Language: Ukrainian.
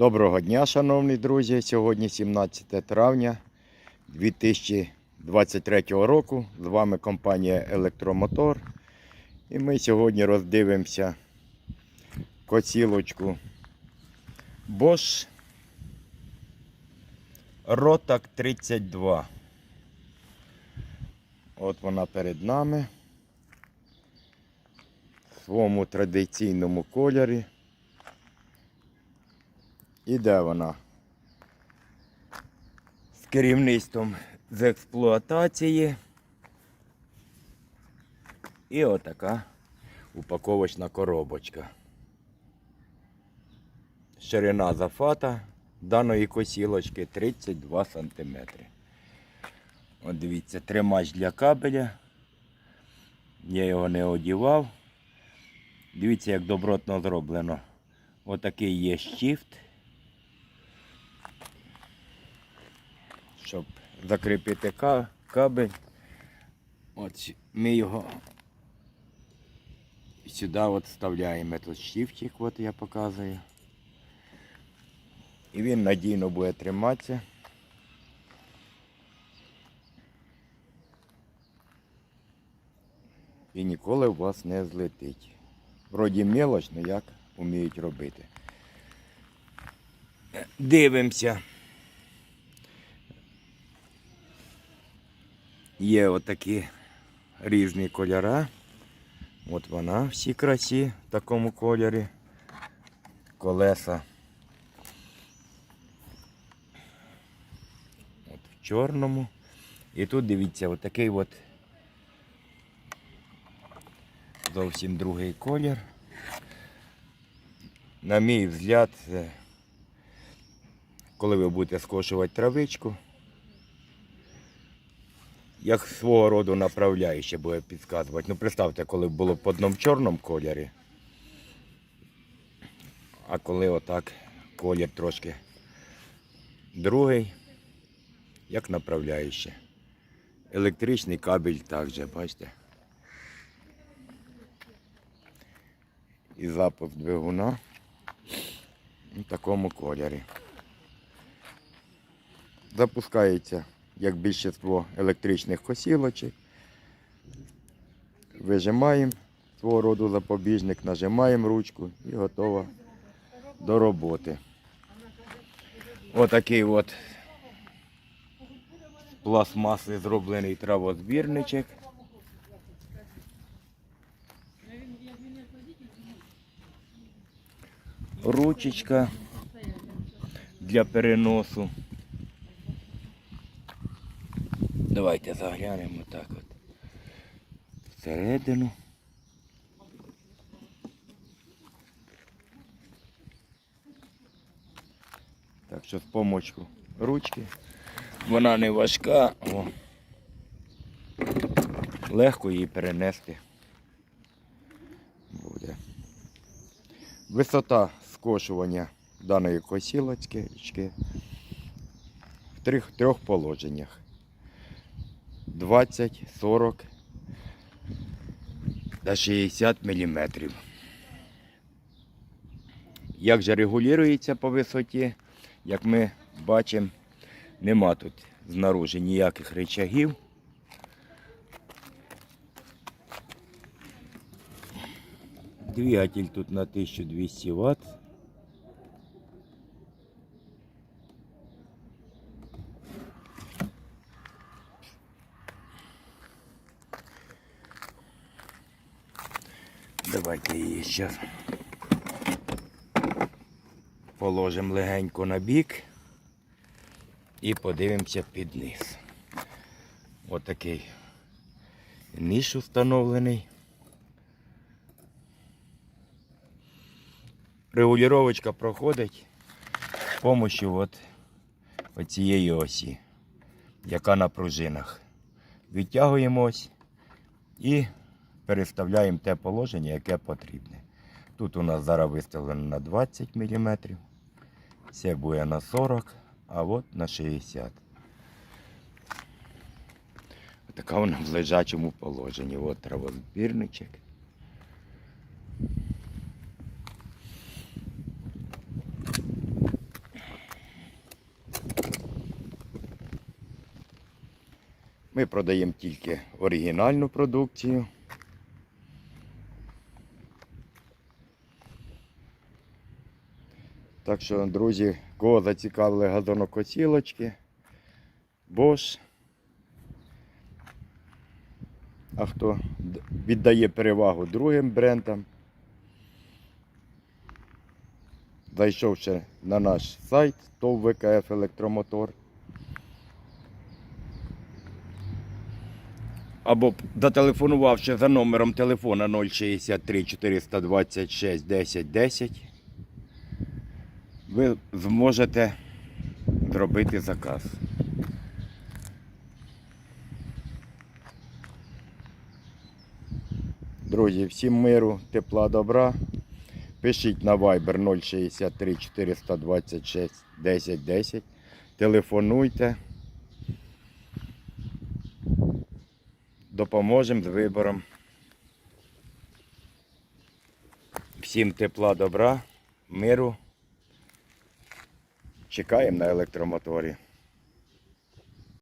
Доброго дня, шановні друзі. Сьогодні 17 травня 2023 року. З вами компанія Електромотор. І ми сьогодні роздивимося косілочку Bosch Rotac 32. От вона перед нами. В своєму традиційному кольорі. І де вона? З керівництвом з експлуатації. І отака упаковочна коробочка. Ширина зафата даної косілочки 32 см. От дивіться, тримач для кабеля. Я його не одівав. Дивіться, як добротно зроблено. Отакий є щифт. Щоб закріпити кабель. От ми його сюди от вставляємо тут щифтик, от я показую. І він надійно буде триматися. І ніколи у вас не злетить. Вроді мелоч, але як вміють робити. Дивимося. Є отакі різні кольори. От вона всі красі в такому кольорі. Колеса. От в чорному. І тут дивіться, отакий от зовсім другий колір. На мій взгляд, коли ви будете скошувати травичку, як свого роду направляюче буде підказувати. Ну, представте, коли було в одному чорному кольорі, а коли отак колір трошки другий, як направляюче. Електричний кабель також, бачите. І запуск двигуна в такому кольорі. Запускається як більшість електричних косілочок. Вижимаємо свого роду запобіжник, нажимаємо ручку і готова до роботи. Отакий от з пластмаси зроблений травозбірничок. Ручечка для переносу. Давайте заглянемо так от. Всередину. Так що з помочку ручки. Вона не важка, о. легко її перенести буде. Висота скошування даної косілочки в трьох, трьох положеннях. 20, 40 та 60 мм. Як же регулюється по висоті, як ми бачимо, нема тут знаружи ніяких рычагів. Двигатель тут на 1200 Вт. Давайте її зараз положимо легенько на бік і подивимося під низ. Отакий ніж установлений. Регулювачка проходить з допомогою от оцієї осі, яка на пружинах. Відтягуємо ось і переставляємо те положення, яке потрібне. Тут у нас зараз виставлено на 20 мм, це буде на 40, а от на 60. Така вона в лежачому положенні. От травозбірничок. Ми продаємо тільки оригінальну продукцію. Так що, друзі, кого зацікавили газонокосілочки, Bosch. А хто віддає перевагу другим брендам, зайшовши на наш сайт ТОВ ВКФ Електромотор. Або зателефонувавши за номером телефона 063 426 10 10, ви зможете зробити заказ. Друзі, всім миру, тепла, добра. Пишіть на Viber 063 426 10 10. Телефонуйте. Допоможемо з вибором. Всім тепла, добра, миру. Чекаємо на електромоторі.